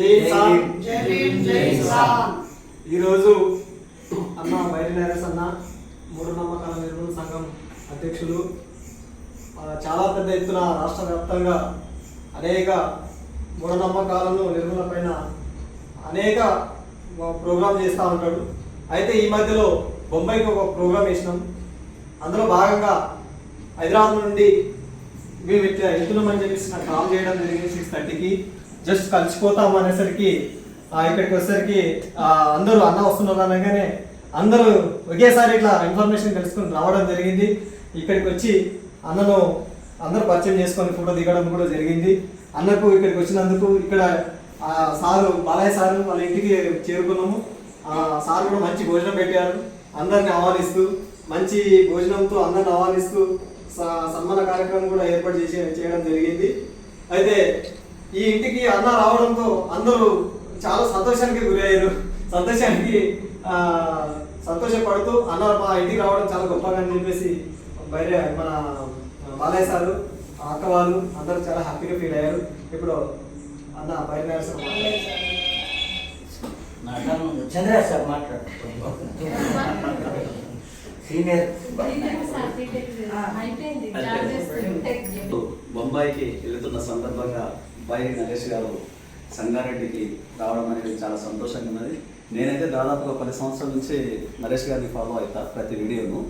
జై. ఈరోజు అన్న బయట నరేష్ అన్న మూఢనమ్మకాల నిర్మూలన సంఘం అధ్యక్షులు. చాలా పెద్ద ఎత్తున రాష్ట్ర వ్యాప్తంగా అనేక మూఢనమ్మకాలను నిర్మూలన పైన అనేక ప్రోగ్రామ్ చేస్తూ ఉంటాడు. అయితే ఈ మధ్యలో బొంబాయికి ఒక ప్రోగ్రామ్ వేసినాం అందులో భాగంగా హైదరాబాద్ నుండి మేము ఇట్లా వెళ్తున్నామని చెప్పేసి నాకు కాల్ చేయడం జరిగింది సిక్స్ థర్టీకి. జస్ట్ కలిసిపోతాం అనేసరికి ఇక్కడికి వచ్చేసరికి అందరూ అన్న వస్తున్నారు అనగానే అందరూ ఒకేసారి ఇట్లా ఇన్ఫర్మేషన్ తెలుసుకుని రావడం జరిగింది. ఇక్కడికి వచ్చి అన్నను అందరూ పరిచయం చేసుకొని ఫోటో దిగడం కూడా జరిగింది. అన్నకు ఇక్కడికి వచ్చినందుకు ఇక్కడ సారు బాలయ్య సారు వాళ్ళ ఇంటికి చేరుకున్నాము. సార్ కూడా మంచి భోజనం పెట్టారు. అందరిని ఆహ్వానిస్తూ మంచి భోజనంతో అందరిని ఆహ్వానిస్తూ స- సన్మాన కార్యక్రమం కూడా ఏర్పాటు చేసి చేయడం జరిగింది. అయితే ఈ ఇంటికి అన్న రావడంతో అందరూ చాలా సంతోషానికి గురయ్యారు. సంతోషానికి ఆ, సంతోషపడుతూ అన్న మా ఇంటికి రావడం చాలా గొప్పగా అని చెప్పేసి బయట మన బాలయ్య సారు అక్క వాళ్ళు అందరూ చాలా హ్యాపీగా ఫీల్ అయ్యారు. ఇప్పుడు అన్న బయట చంద్ర సార్ మాట్లాడు. సీనియర్. బొంబాయికి వెళ్తున్న సందర్భంగా బైరి నరేష్ గారు సంగారెడ్డికి రావడం అనేది చాలా సంతోషంగా ఉన్నది. నేనైతే దాదాపుగా పది సంవత్సరాల నుంచి నరేష్ గారిని ఫాలో అవుతా ప్రతి వీడియోను.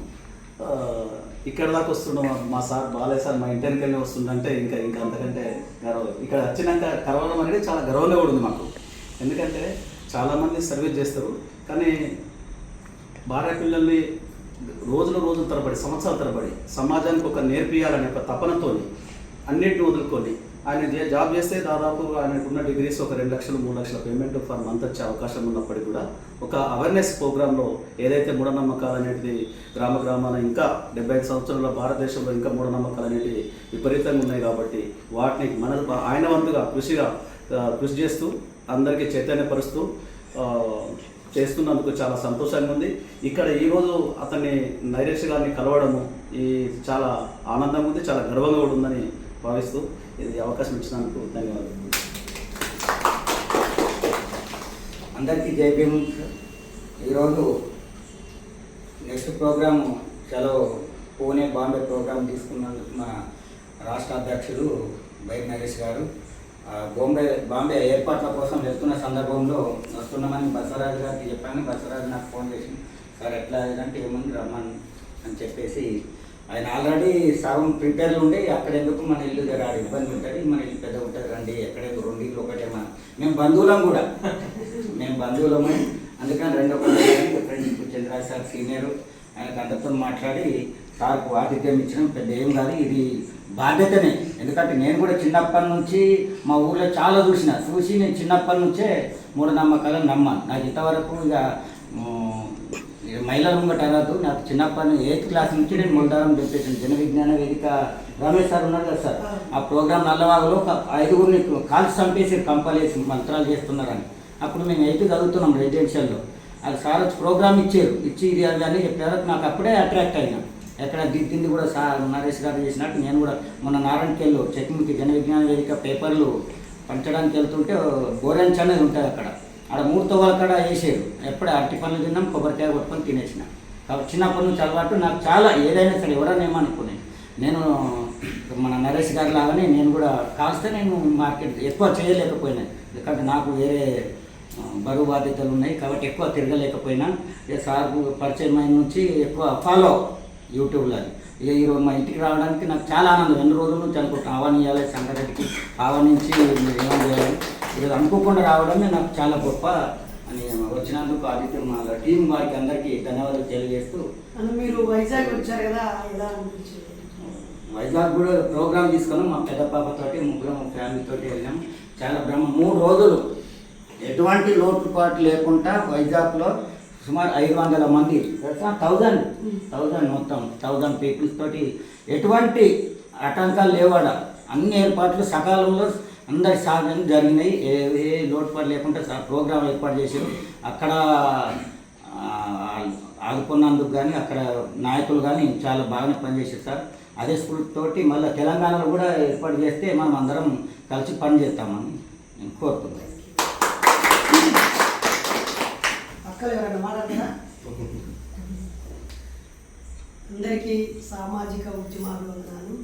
ఇక్కడ దాకా వస్తున్నాం మా సార్ బాలయ్య సార్ మా ఇంటికి వెళ్ళి వస్తుందంటే ఇంకా ఇంకా అంతకంటే గర్వం. ఇక్కడ వచ్చినాక కలవడం అనేది చాలా గర్వంగా కూడా ఉంది మాకు. ఎందుకంటే చాలామంది సర్వీస్ చేస్తారు కానీ భార్య పిల్లల్ని రోజుల రోజుల తరబడి సంవత్సరాల తరబడి సమాజానికి ఒక నేర్పియాలనే ఒక తపనతో అన్నిటిని వదులుకొని ఆయన జాబ్ చేస్తే దాదాపు ఆయనకున్న డిగ్రీస్ ఒక రెండు లక్షలు మూడు లక్షల పేమెంట్ ఫర్ మంత్ వచ్చే అవకాశం ఉన్నప్పటికీ కూడా ఒక అవేర్నెస్ ప్రోగ్రాంలో ఏదైతే మూఢనమ్మకాలు అనేది గ్రామ గ్రామాన ఇంకా డెబ్బై ఐదు సంవత్సరాల భారతదేశంలో ఇంకా మూఢనమ్మకాలు అనేవి విపరీతంగా ఉన్నాయి కాబట్టి వాటిని మన ఆయన వంతుగా కృషిగా కృషి చేస్తూ అందరికీ చైతన్యపరుస్తూ చేస్తున్నందుకు చాలా సంతోషంగా ఉంది. ఇక్కడ ఈరోజు అతన్ని నైరేష్ గారిని కలవడము ఈ చాలా ఆనందంగా ఉంది చాలా గర్వంగా కూడా ఉందని భావిస్తూ ఇది అవకాశం ఇచ్చినందుకు ధన్యవాదాలు. అందరికీ జై భీమ్. ఈరోజు నెక్స్ట్ ప్రోగ్రాము చలో పూణే బాంబే ప్రోగ్రాం తీసుకున్నందుకు మా రాష్ట్ర అధ్యక్షుడు బైర్ నరేష్ గారు. బాంబే బాంబే ఏర్పాట్ల కోసం వెళ్తున్న సందర్భంలో వస్తున్నామని బసవరాజు గారికి చెప్పాను. బసవరాజు నాకు ఫోన్ చేసి సార్ ఎట్లా? అంటే ఏముంది? రమ్మని అని చెప్పేసి ఆయన ఆల్రెడీ సగం ప్రిపేర్లు ఉండే అక్కడ ఎందుకు మన ఇల్లు జర ఇబ్బంది ఉంటుంది? మన ఇల్లు పెద్ద ఉంటుంది రండి ఎక్కడెందుకు? రెండు ఇల్లు ఒకటేమా మేము బంధువులం కూడా. మేము బంధువులమే. అందుకని రెండో ఫ్రెండ్ చంద్రరాజ్ సార్ సీనియర్ ఆయనకు అందరితో మాట్లాడి సార్కు ఆతిథ్యం ఇచ్చడం పెద్ద ఏం కాదు. ఇది బాధ్యతనే. ఎందుకంటే నేను కూడా చిన్నప్పటి నుంచి మా ఊర్లో చాలా చూసిన. చూసి నేను చిన్నప్పటి నుంచే మూఢనమ్మకాలను నమ్మాను. నాకు ఇంతవరకు ఇక మహిళా ఇక ముంగట నాకు చిన్నప్పటి ఎయిత్ క్లాస్ నుంచి నేను మొలదారం చెప్పేసాను జన విజ్ఞాన వేదిక రమేష్ సార్ ఉన్నారు కదా సార్. ఆ ప్రోగ్రామ్ నల్లవాగులో ఒక ఐదుగురిని కాల్చి చంపేసి కంపలేసి మంత్రాలు చేస్తున్నారని. అప్పుడు మేము ఎయిత్ చదువుతున్నాం రెసిడెన్షియల్లో. అది సార్ వచ్చి ప్రోగ్రామ్ ఇచ్చారు. ఇచ్చి ఇది అది అని చెప్పారు. నాకు అప్పుడే అట్రాక్ట్ అయినా. ఎక్కడ దిద్దింది కూడా సార్ నరేష్ గారు చేసినట్టు నేను కూడా మొన్న నారాయణకెళ్ళు చెక్కింగ్కి జన విజ్ఞాన వేదిక పేపర్లు పంచడానికి వెళ్తుంటే గోరెంచ్ అనేది ఉంటుంది అక్కడ. ఆడ మూడు తవ్వల కాడ వేసారు ఎప్పుడు అరటి పనులు తిన్నాం కొబ్బరికాయ కొట్టుకొని తినేసిన. కాబట్టి చిన్నప్పటి నుంచి అలవాటు నాకు చాలా ఏదైనా సరే ఎవరైనా ఏమనుకునే. నేను మన నరేష్ గారి లాగానే నేను కూడా కాస్తే నేను మార్కెట్ ఎక్కువ చేయలేకపోయినా. ఎందుకంటే నాకు వేరే బరువు బాధ్యతలు ఉన్నాయి కాబట్టి ఎక్కువ తిరగలేకపోయినా. సార్ పరిచయం అయిన నుంచి ఎక్కువ ఫాలో యూట్యూబ్లో అది. ఇక ఈరోజు మా ఇంటికి రావడానికి నాకు చాలా ఆనందం. ఎన్ని రోజుల నుంచి అనుకుంటున్నాను? ఆహ్వానించాలి సంగారెడ్డికి. ఆహ్వానించి మీరు ఏమో చేయాలి? ఈరోజు అనుకోకుండా రావడమే నాకు చాలా గొప్ప అని వచ్చినందుకు ఆదిత్య మా టీం వారికి అందరికీ ధన్యవాదాలు తెలియజేస్తూ మీరు వైజాగ్ వచ్చారు కదా ఎలా అనిపించింది? వైజాగ్ కూడా ప్రోగ్రామ్ తీసుకున్నాం మా పెద్ద పాపతోటి ముగ్గురం ఫ్యామిలీతోటి వెళ్ళాం. చాలా బ్రహ్మ మూడు రోజులు ఎటువంటి లోటుపాటు లేకుండా వైజాగ్లో సుమారు ఐదు వందల మంది థౌజండ్ థౌజండ్ మొత్తం థౌజండ్ పీపుల్స్ తోటి ఎటువంటి ఆటంకాలు లేవాడ. అన్ని ఏర్పాట్లు సకాలంలో అందరి సాగం జరిగినాయి. ఏ ఏ లోటుపాటు లేకుండా ప్రోగ్రాం ఏర్పాటు చేశారు. అక్కడ ఆ, ఆదుకున్నందుకు కానీ అక్కడ నాయకులు కానీ చాలా బాగానే పనిచేశారు సార్. అదే స్ఫూర్తితోటి మళ్ళీ తెలంగాణలో కూడా ఏర్పాటు చేస్తే మనం అందరం కలిసి పని చేస్తామని నేను కోరుతున్నాను. అందరికీ సామాజిక ఉద్యమాలు ఉన్నాను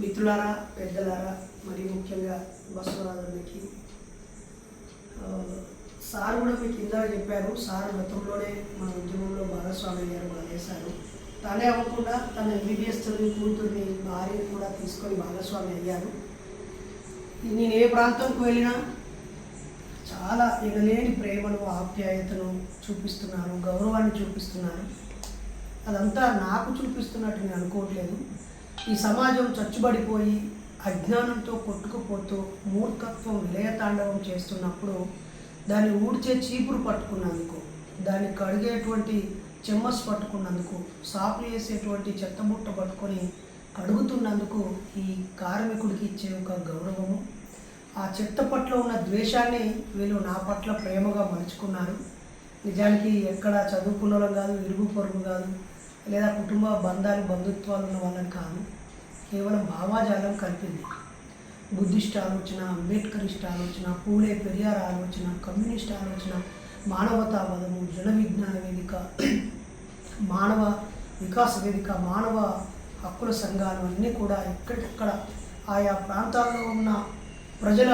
మిత్రులారా పెద్దలారా మరి ముఖ్యంగా బసవరాజులకి. సార్ కూడా మీకు కింద చెప్పారు సార్ గతంలోనే మన ఉద్యమంలో భాగస్వామి అయ్యారు బాగా చేశారు తనే అవ్వకుండా తన ఎంబీబీఎస్ చదివి కూతుర్ని భార్యని కూడా తీసుకొని భాగస్వామి అయ్యారు. నేను ఏ ప్రాంతంకు వెళ్ళినా చాలా ఎనలేని ప్రేమను ఆప్యాయతను చూపిస్తున్నారు గౌరవాన్ని చూపిస్తున్నారు. అదంతా నాకు చూపిస్తున్నట్టు నేను అనుకోవట్లేదు. ఈ సమాజం చచ్చుబడిపోయి అజ్ఞానంతో కొట్టుకుపోతూ మూర్ఖత్వం విలయతాండవం చేస్తున్నప్పుడు దాన్ని ఊడ్చే చీపురు పట్టుకున్నందుకు దాన్ని కడిగేటువంటి చెమ్మస్ పట్టుకున్నందుకు సాపు వేసేటువంటి చెత్తబుట్ట పట్టుకొని కడుగుతున్నందుకు ఈ కార్మికుడికి ఇచ్చే ఒక గౌరవము. ఆ చెత్త పట్ల ఉన్న ద్వేషాన్ని వీళ్ళు నా పట్ల ప్రేమగా మలుచుకున్నారు. నిజానికి ఎక్కడ చదువుకున్న వాళ్ళం కాదు ఇరుగు పొరుగు కాదు లేదా కుటుంబ బంధాలు బంధుత్వాలు ఉన్న వాళ్ళని కాదు. కేవలం భావాజాలం కలిపింది. బుద్ధిస్ట్ ఆలోచన అంబేద్కరిస్ట్ ఆలోచన పూలే పెరియార్ ఆలోచన కమ్యూనిస్ట్ ఆలోచన మానవతావాదము జన విజ్ఞాన వేదిక మానవ వికాస వేదిక మానవ హక్కుల సంఘాలు అన్నీ కూడా ఎక్కడికక్కడ ఆయా ప్రాంతాల్లో ఉన్న ప్రజల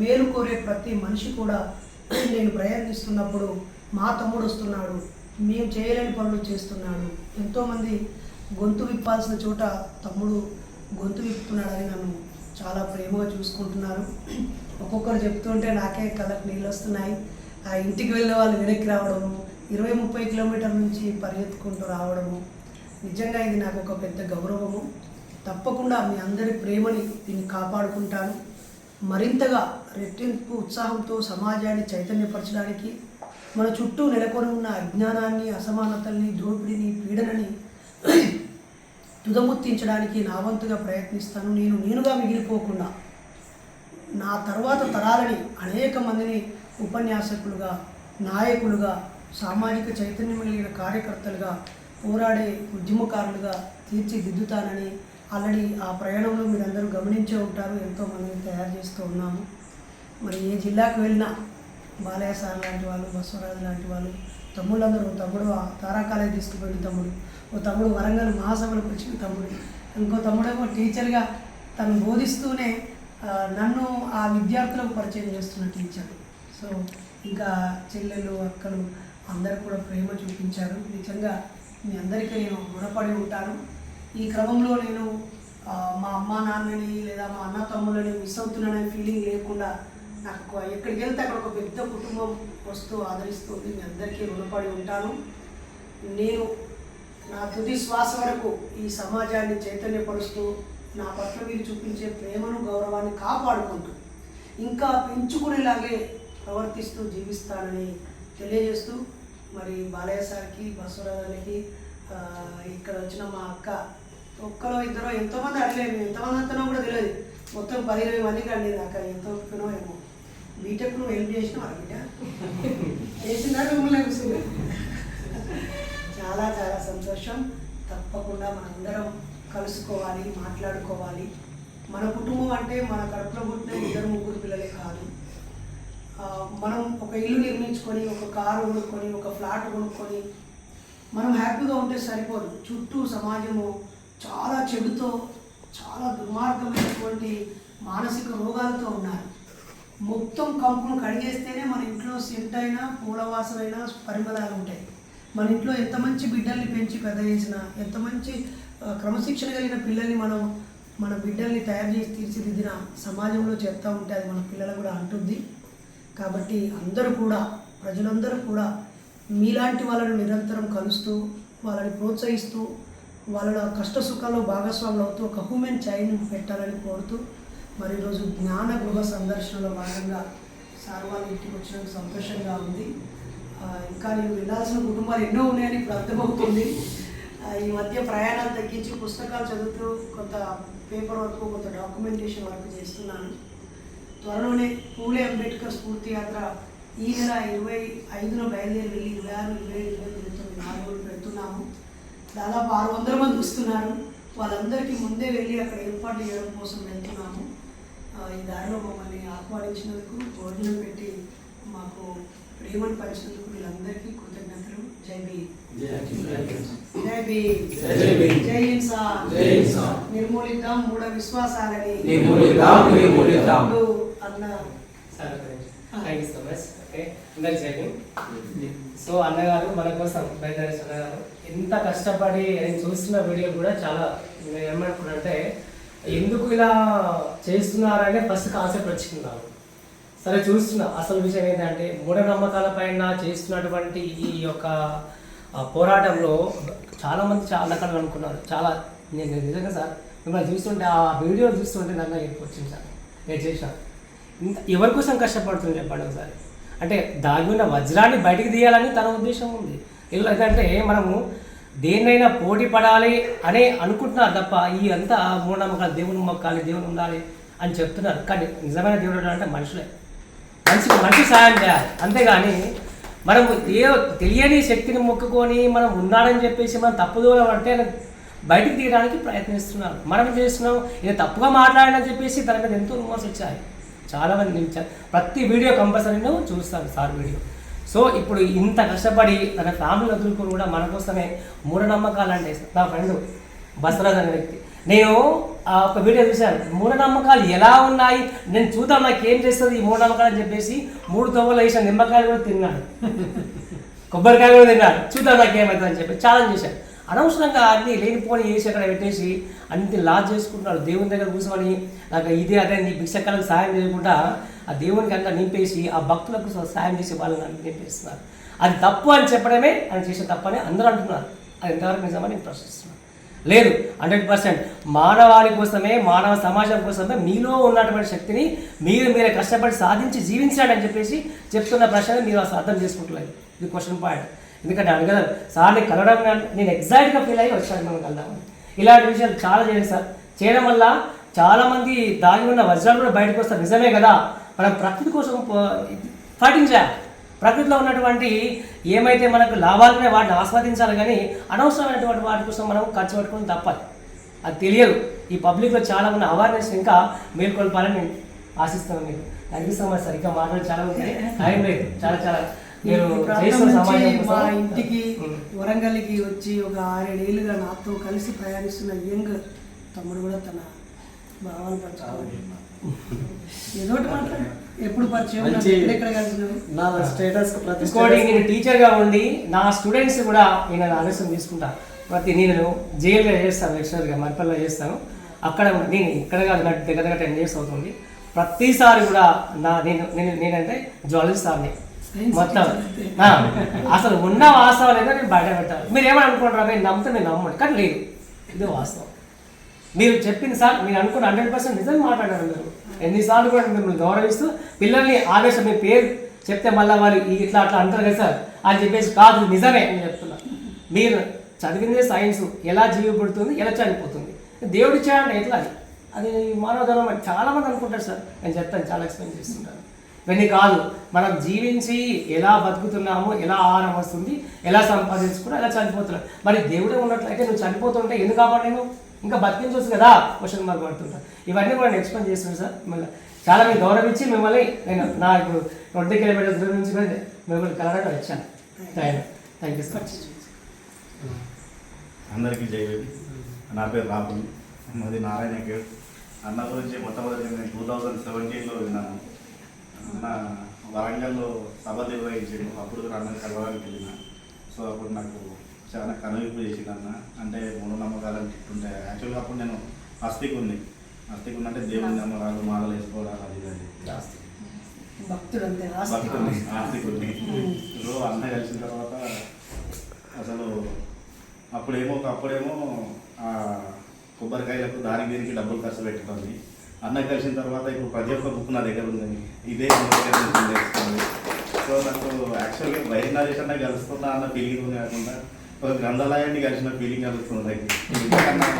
మేలు కోరే ప్రతి మనిషి కూడా నేను ప్రయత్నిస్తున్నప్పుడు మా తమ్ముడు వస్తున్నాడు మేము చేయలేని పనులు చేస్తున్నాడు. ఎంతోమంది గొంతు విప్పాల్సిన చోట తమ్ముడు గొంతు విప్పుతున్నాడని నన్ను చాలా ప్రేమగా చూసుకుంటున్నారు. ఒక్కొక్కరు చెప్తుంటే నాకే కళ్ళకు నీళ్ళు వస్తున్నాయి. ఆ ఇంటికి వెళ్ళే వాళ్ళు వెనక్కి రావడము ఇరవై ముప్పై కిలోమీటర్ల నుంచి పరిగెత్తుకుంటూ రావడము నిజంగా ఇది నాకు ఒక పెద్ద గౌరవము. తప్పకుండా మీ అందరి ప్రేమని దీన్ని కాపాడుకుంటాను. మరింతగా రెట్టింపు ఉత్సాహంతో సమాజాన్ని చైతన్యపరచడానికి మన చుట్టూ నెలకొని ఉన్న అజ్ఞానాన్ని అసమానతల్ని దోపిడిని పీడనని తుదముత్తించడానికి నా వంతుగా ప్రయత్నిస్తాను. నేను నేనుగా మిగిలిపోకుండా నా తర్వాత తరాలని అనేక మందిని ఉపన్యాసకులుగా నాయకులుగా సామాజిక చైతన్యం కలిగిన కార్యకర్తలుగా పోరాడే ఉద్యమకారులుగా తీర్చిదిద్దుతానని ఆల్రెడీ ఆ ప్రయాణంలో మీరందరూ గమనించే ఉంటారు. ఎంతో మందిని తయారు చేస్తూ ఉన్నాము. మరి ఏ జిల్లాకు వెళ్ళినా బాలయ్య సార్ లాంటి వాళ్ళు బసవరాజు లాంటి వాళ్ళు తమ్ముళ్ళందరూ తమ్ముడు ఆ తీసుకుపోయిన తమ్ముడు ఓ తమ్ముడు వరంగల్ మహాసభలకు వచ్చిన తమ్ముడు ఇంకో తమ్ముడేమో టీచర్గా తను బోధిస్తూనే నన్ను ఆ విద్యార్థులకు పరిచయం చేస్తున్న టీచర్. సో ఇంకా చెల్లెలు అక్కలు అందరూ కూడా ప్రేమ చూపించారు. నిజంగా మీ అందరికీ నేను రుణపడి ఉంటాను. ఈ క్రమంలో నేను మా అమ్మ నాన్నని లేదా మా అన్న తమ్ముళ్ళని మిస్ అవుతున్నాననే ఫీలింగ్ లేకుండా నాకు ఎక్కడికి వెళ్తే అక్కడ ఒక పెద్ద కుటుంబం వస్తూ ఆదరిస్తుంది మీ అందరికీ రుణపడి ఉంటాను. నేను నా తుది శ్వాస వరకు ఈ సమాజాన్ని చైతన్యపరుస్తూ నా పట్ల మీరు చూపించే ప్రేమను గౌరవాన్ని కాపాడుకుంటూ ఇంకా పెంచుకునేలాగే ప్రవర్తిస్తూ జీవిస్తానని తెలియజేస్తూ మరి బాలయ్య సార్కి బసవరాజానికి ఇక్కడ వచ్చిన మా అక్క ఒక్కరో ఇద్దరు ఎంతోమంది అడగలేదు ఎంతమంది అంతనో కూడా తెలియదు. మొత్తం పది ఇరవై మందికి అండి అక్క ఎంతో ఏమో. బీటెక్ నువ్వు హెల్ప్ చేసిన వాళ్ళ బిడ్డ. చేసిందా మిమ్మల్ని చాలా చాలా సంతోషం. తప్పకుండా మనందరం కలుసుకోవాలి మాట్లాడుకోవాలి. మన కుటుంబం అంటే మన కడుపులో పుట్టిన ఇద్దరు ముగ్గురు పిల్లలే కాదు. మనం ఒక ఇల్లు నిర్మించుకొని ఒక కారు కొనుక్కొని ఒక ఫ్లాట్ కొనుక్కొని మనం హ్యాపీగా ఉంటే సరిపోదు. చుట్టూ సమాజము చాలా చెడుతో చాలా దుర్మార్గమైనటువంటి మానసిక రోగాలతో ఉన్నారు. మొత్తం కంపును కడిగేస్తేనే మన ఇంట్లో సెంట్ అయినా పూల వాసనైనా పరిమళాలు ఉంటాయి. మన ఇంట్లో ఎంత మంచి బిడ్డల్ని పెంచి పెద్ద చేసిన ఎంత మంచి క్రమశిక్షణ కలిగిన పిల్లల్ని మనం మన బిడ్డల్ని తయారు చేసి తీర్చిదిద్దిన సమాజంలో చెప్తా ఉంటే అది మన పిల్లలకు కూడా అంటుంది. కాబట్టి అందరూ కూడా ప్రజలందరూ కూడా మీలాంటి వాళ్ళను నిరంతరం కలుస్తూ వాళ్ళని ప్రోత్సహిస్తూ వాళ్ళ కష్ట సుఖాల్లో భాగస్వాములు అవుతూ ఒక హ్యూమెన్ చైల్డ్ పెట్టాలని కోరుతూ మరి ఈరోజు జ్ఞాన గృహ సందర్శనలో భాగంగా సార్ వాళ్ళ ఇంటికి వచ్చినందుకు సంతోషంగా ఉంది. ఇంకా నేను వెళ్ళాల్సిన కుటుంబాలు ఎన్నో ఉన్నాయని ఇప్పుడు అర్థమవుతుంది. ఈ మధ్య ప్రయాణాలు తగ్గించి పుస్తకాలు చదువుతూ కొంత పేపర్ వర్క్ కొంత డాక్యుమెంటేషన్ వర్క్ చేస్తున్నాను. త్వరలోనే పూలే అంబేద్కర్ స్ఫూర్తి యాత్ర ఈ నెల ఇరవై ఐదున బయలుదేరి వెళ్ళి ఇరవై ఆరు ఇరవై ఏడు ఇరవై తొమ్మిది నాలుగు రోజులు పెడుతున్నాము. దాదాపు ఆరు వందల మంది వస్తున్నారు. వాళ్ళందరికీ ముందే వెళ్ళి అక్కడ ఏర్పాటు చేయడం కోసం వెళ్తున్నాము. ఈ దారిలో మమ్మల్ని ఆహ్వానించినందుకు భోజనం పెట్టి మాకు ప్రేమను పంచినందుకు వీళ్ళందరికీ కృతజ్ఞతలు. జై భీమ్. జై హింసాన్. నిర్మూలిద్దాం మూఢ విశ్వాసాలని. నిర్మూలిద్దాం, నిర్మూలిద్దాం. ఇప్పుడు అన్న. Thank you so much okay అందరికి చెప్పి సో అన్నగారు మన కోసం బయలుదేరి అన్నగారు ఎంత కష్టపడి నేను చూస్తున్న వీడియో కూడా చాలా నేను ఏమనుకున్నానంటే ఎందుకు ఇలా చేస్తున్నారనే ఫస్ట్ కాన్సెప్ట్ వచ్చింది నాకు. సరే చూస్తున్నా. అసలు విషయం ఏంటంటే మూఢనమ్మకాల పైన చేస్తున్నటువంటి ఈ యొక్క పోరాటంలో చాలా మంది చాలా రకాలు అనుకున్నారు. చాలా నేను నిజంగా సార్ మిమ్మల్ని చూస్తుంటే ఆ వీడియో చూస్తుంటే నన్ను ఏడుపు వచ్చింది సార్. నేను చేశాను ఇంత ఎవరి కోసం కష్టపడుతుంది చెప్పండి ఒకసారి. అంటే దాగి ఉన్న వజ్రాన్ని బయటికి తీయాలని తన ఉద్దేశం ఉంది. ఎందుకంటే మనము దేన్నైనా పోటీ పడాలి అని అనుకుంటున్నారు తప్ప ఈ అంతా మూఢనమ్మకాలు దేవుని మొక్కాలి దేవుని ఉండాలి అని చెప్తున్నారు. కానీ నిజమైన దేవుడు అంటే మనుషులే. మంచి మంచి సహాయం చేయాలి. అంతేగాని మనము ఏ తెలియని శక్తిని మొక్కుకొని మనం ఉన్నాడని చెప్పేసి మనం తప్పుదోవ అంటే బయటికి తీయడానికి ప్రయత్నిస్తున్నారు. మనం చేస్తున్నాం ఇది తప్పుగా మాట్లాడని చెప్పేసి దాని మీద ఎంతో రూమర్స్ వచ్చాయి. చాలా మంది నేను ప్రతి వీడియో కంపల్సరీ నేను చూస్తాను సార్ వీడియో. సో ఇప్పుడు ఇంత కష్టపడి తన ఫ్యామిలీ వదులుకొని కూడా మన కోసమే మూఢనమ్మకాలు అంటే నా ఫ్రెండ్ బసరాజ్ అనే వ్యక్తి. నేను ఆ ఒక వీడియో చూశాను. మూఢనమ్మకాలు ఎలా ఉన్నాయి? నేను చూద్దాం నాకు ఏం చేస్తుంది ఈ మూఢనమ్మకాలు అని చెప్పేసి మూడు తవ్వలు వేసిన నిమ్మకాయలు కూడా తిన్నాడు. కొబ్బరికాయ కూడా తిన్నాడు. చూద్దాం నాకు ఏమవుతుంది అని చెప్పి ఛాలెంజ్ చేశాను అనవసరంగా అన్ని లేనిపోని వేసి అక్కడ పెట్టేసి అన్ని లాజ్ చేసుకుంటున్నాడు. దేవుని దగ్గర కూర్చొని నాకు ఇదే అదే నీ భిక్షకాలకు సాయం చేయకుండా ఆ దేవునికి అంతా నింపేసి ఆ భక్తులకు సాయం చేసే వాళ్ళని నింపేస్తున్నారు. అది తప్పు అని చెప్పడమే ఆయన చేసే తప్పని అందరూ అంటున్నారు. అది ఎంతవరకు నిజమని నేను ప్రశ్నిస్తున్నాను. లేదు. Hundred percent. మానవాళి కోసమే మానవ సమాజం కోసమే మీలో ఉన్నటువంటి శక్తిని మీరు మీరే కష్టపడి సాధించి జీవించాడని చెప్పేసి చెప్తున్న ప్రశ్న మీరు అసలు అర్థం చేసుకుంటున్నారు ఇది క్వశ్చన్ పాయింట్ ఎందుకంటే అడగదు సార్ని కలవడం నేను ఎగ్జాక్ట్గా ఫీల్ అయ్యి వచ్చాను మనం కలదామని ఇలాంటి విషయాలు చాలా చేయండి సార్. చేయడం వల్ల చాలామంది దాగి ఉన్న వజ్రాలు కూడా బయటకు వస్తారు నిజమే కదా. మనం ప్రకృతి కోసం ఫైటింగ్ చేయాలి. ప్రకృతిలో ఉన్నటువంటి ఏమైతే మనకు లాభాలు ఉన్నాయో వాటిని ఆస్వాదించాలి కానీ అనవసరమైనటువంటి వాటి కోసం మనం ఖర్చు పెట్టుకుని తప్పదు అది తెలియదు. ఈ పబ్లిక్లో చాలా మంది అవేర్నెస్ ఇంకా మేల్కొల్పాలని నేను ఆశిస్తున్నాను మీకు. Thank you so much sir ఇంకా మాటలు చాలా ఉంటాయి టైం లేదు. చాలా చాలా. మీరు మా ఇంటికి. వరంగల్కి వచ్చి ఒక ఆరేడేళ్ళుగా నాతో కలిసి ప్రయాణిస్తున్న యంగ్ తమ్ముడు కూడా తన భావాలు పంచుకోవాలి ఏదో ఒకటి మాట్లాడు. ఎప్పుడు నా స్టేటస్ ప్రతి ఇంకోటి నేను టీచర్గా ఉండి నా స్టూడెంట్స్ కూడా నేను ఆలస్యం తీసుకుంటా. ప్రతి నేను జైల్లో చేస్తాను లెక్చరర్గా మరిపల్లిలో చేస్తాను. అక్కడ నేను ఇక్కడ కాదు నాకు దగ్గర దగ్గర టెన్ ఇయర్స్ అవుతుంది. ప్రతిసారి కూడా నా నేను నేను నేనంటే జ్యువెలరీ సార్ని. మొత్తం. అయితే. అసలు ఉన్న వాస్తవాలు ఏదో నేను బయట పెట్టాలి. మీరు ఏమని అనుకుంటారా మీరు నమ్మితే మీరు నమ్మండి కానీ లేదు. ఇది వాస్తవం. మీరు చెప్పింది సార్ మీరు అనుకున్న హండ్రెడ్ పర్సెంట్ నిజంగా మాట్లాడారు మీరు. ఎన్నిసార్లు కూడా మిమ్మల్ని గౌరవిస్తూ పిల్లల్ని ఆవేశం మీ పేరు చెప్తే మళ్ళీ వారు ఇట్లా అట్లా అంటారు కదా సార్ అని చెప్పేసి కాదు నిజమే నేను చెప్తున్నా మీరు చదివిందే సైన్స్ ఎలా జీవపడుతుంది ఎలా చనిపోతుంది. దేవుడు ఇచ్చాడంటే ఎట్లా? అది అది మానవధర్మం అని చాలా మంది అనుకుంటారు సార్. నేను చెప్తాను చాలా ఎక్స్ప్లెయిన్ చేస్తుంటాను. ఇవన్నీ కాదు మనం జీవించి ఎలా బతుకుతున్నామో ఎలా ఆహారం వస్తుంది ఎలా సంపాదించుకున్నా ఎలా చనిపోతున్నాం మరి దేవుడే ఉన్నట్లయితే నువ్వు చనిపోతుంటే ఎందుకు కాబట్టి నేను ఇంకా బతికించవచ్చు కదా? క్వశ్చన్ మార్క్ పడుతుంటారు ఇవన్నీ కూడా నేను ఎక్స్ప్లెయిన్ చేస్తున్నాను సార్. మళ్ళీ చాలా మీరు గౌరవించి మిమ్మల్ని నేను నా ఇప్పుడు ట్వంటీ కిలోమీటర్స్ దూరం నుంచి కూడా మిమ్మల్ని కలవడానికి వచ్చాను. థ్యాంక్ యూ సార్ అందరికీ జయవేది నా పేరు రాహుల్. మాది నారాయణ గేట్. అన్న గురించి మొట్టమొదటి నేను టూ థౌజండ్ సెవెంటీన్లో విన్నాను. అన్న వరంగల్లో సభ నిర్వహించాను అప్పుడు కూడా అన్నని కలవడానికి వెళ్ళిన. సో అప్పుడు నాకు చాలా కనువిప్పు చేసింది అన్న అంటే మూఢనమ్మకాలని చెప్తుంటే యాక్చువల్గా అప్పుడు నేను అస్థికుని అస్థికుని అంటే దేవుని నమ్మకాలు మాలలు వేసుకోవడాలు అది ఇది అని. భక్తుడు సో అన్న కలిసిన తర్వాత అసలు అప్పుడేమో అప్పుడేమో ఆ కొబ్బరికాయలకు దానికి దీనికి డబ్బులు ఖర్చు పెట్టుకుంది అన్న కలిసిన తర్వాత ఇప్పుడు ప్రతి ఒక్క బుక్ నా దగ్గర ఉందని. ఇదే సో నాకు యాక్చువల్గా బయట నరేషన్ కలుస్తున్నా అన్న ఫీలింగ్ ఉంది కాకుండా ఒక గ్రంథాలయాన్ని కలిసిన ఫీలింగ్ కలుస్తుంది నాకు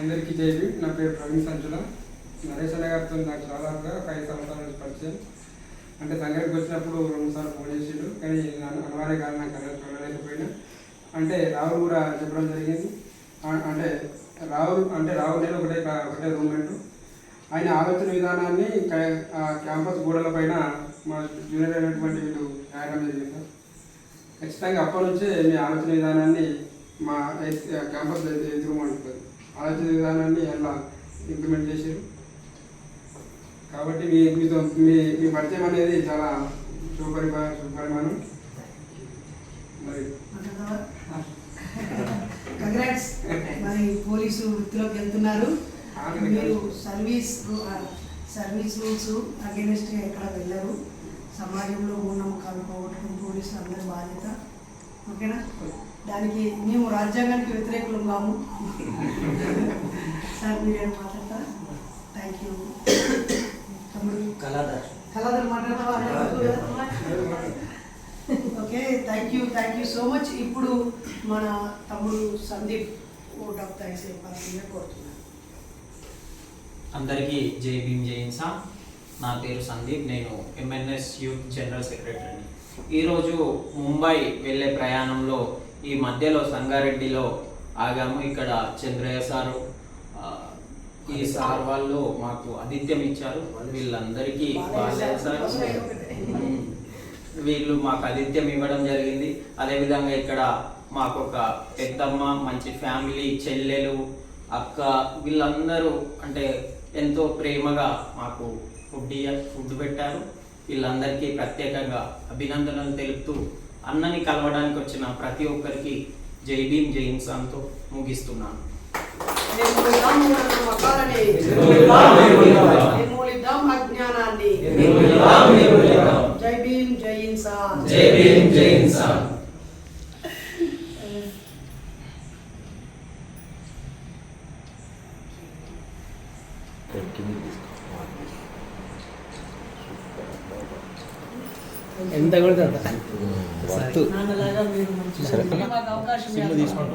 అందరికీ జైవి నా పేరు ప్రవీణ్ సంచుల నరేష్ అన్న గారితో నాకు చాలా ఒక ఐదు సంవత్సరాల నుంచి పరిచయం. అంటే సంగతికి వచ్చినప్పుడు రెండు సార్లు ఫోన్ చేసిండు. కానీ నన్ను అనివార్య కారణం కలగ కలగలేకపోయినా అంటే రాహుల్ కూడా చెప్పడం జరిగింది. అంటే రాహుల్ అంటే రాహుల్ నేను ఒకటే ఒకటే రూమ్మేట్ ఆయన ఆలోచన విధానాన్ని క్యాంపస్ గోడల పైన మా జూనియర్ అయినటువంటి వీళ్ళు రాయడం జరిగింది ఖచ్చితంగా అప్పటి నుంచే మీ ఆలోచన విధానాన్ని మా క్యాంపస్ ఎదురుమంటుంది ఆలోచన విధానాన్ని ఎలా ఇంప్లిమెంట్ చేశారు? కాబట్టి మీ మీతో మీ మీ పరిచయం అనేది చాలా శుభపరిమా శుభపరిమాణం మరి కంగ్రాట్స్ మరి పోలీసు వృత్తిలోకి వెళ్తున్నారు. మీరు సర్వీస్ సర్వీస్ రూల్స్ అగేనెస్ట్ ఎక్కడ వెళ్ళరు. సమాజంలో మూఢనమ్మకాలు పోగొట్టుకుని పోలీసులు అందరి బాధ్యత. ఓకేనా? దానికి మేము రాజ్యాంగానికి వ్యతిరేకులు కాము. సార్ మీరు మాట్లాడతారా? థ్యాంక్ యూ తమ్ముడు. కళాదార్ కళాధర్ మాట్లాడతావా? Okay thank you thank you so much ఇప్పుడు మన తమ్ముడు సందీప్ ఓట్ ఆఫ్ థ్యాంక్స్ చెప్పాల్సిందిగా కోరుతున్నాను. అందరికీ జై భీమ్ జై ఇన్సా నా పేరు సందీప్ నేను ఎంఎన్ఎస్ యూత్ జనరల్ సెక్రటరీని ఈరోజు ముంబై వెళ్ళే ప్రయాణంలో ఈ మధ్యలో సంగారెడ్డిలో ఆగాము. ఇక్కడ చంద్రయ్య సారు ఈ సార్ వాళ్ళు మాకు ఆతిథ్యం ఇచ్చారు. వీళ్ళందరికీ బాలయ్య సార్ వీళ్ళు మాకు ఆతిథ్యం ఇవ్వడం జరిగింది. అదేవిధంగా ఇక్కడ మాకు ఒక పెద్దమ్మ మంచి ఫ్యామిలీ చెల్లెలు అక్క వీళ్ళందరూ అంటే ఎంతో ప్రేమగా మాకు ఫుడ్ ఫుడ్ పెట్టారు. వీళ్ళందరికీ ప్రత్యేకంగా అభినందనలు తెలుపుతూ అన్నని కలవడానికి వచ్చిన ప్రతి ఒక్కరికి జై భీమ్ జై ఇన్సాన్తో ముగిస్తున్నాను. జై భీమ్ జై ఇన్సాన్ జై భీమ్ జై ఇన్సాన్ ఎంత కూడా నాన్నలాగా మీరు మంచి మాకు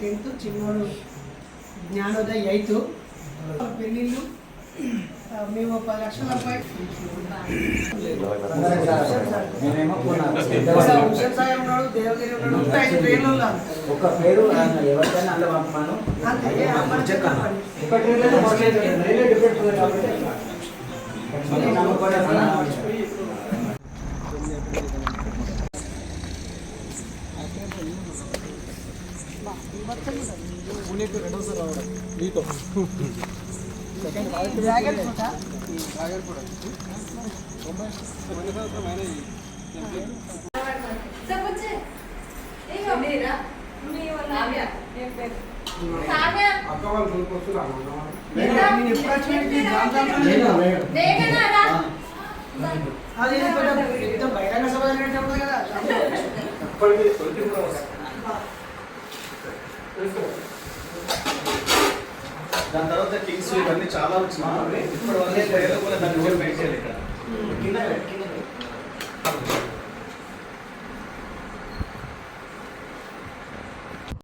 టెన్త్ చిన్నోడు జ్ఞానోదయ్ ఎయిత్ పెళ్ళిళ్ళు ఆ, మేము పది లక్షల రూపాయలు ఒక పేరు ఎవరికైనా అందులో పంపమాను అంతే అది బహిరంగ సభ జరిగినట్టు కదా. దాని తర్వాత కింగ్స్ ఇవన్నీ చాలా వచ్చినాయి. ఇప్పటి కూడా దాన్ని మెయింటైన్ ఇక్కడ కింద కింద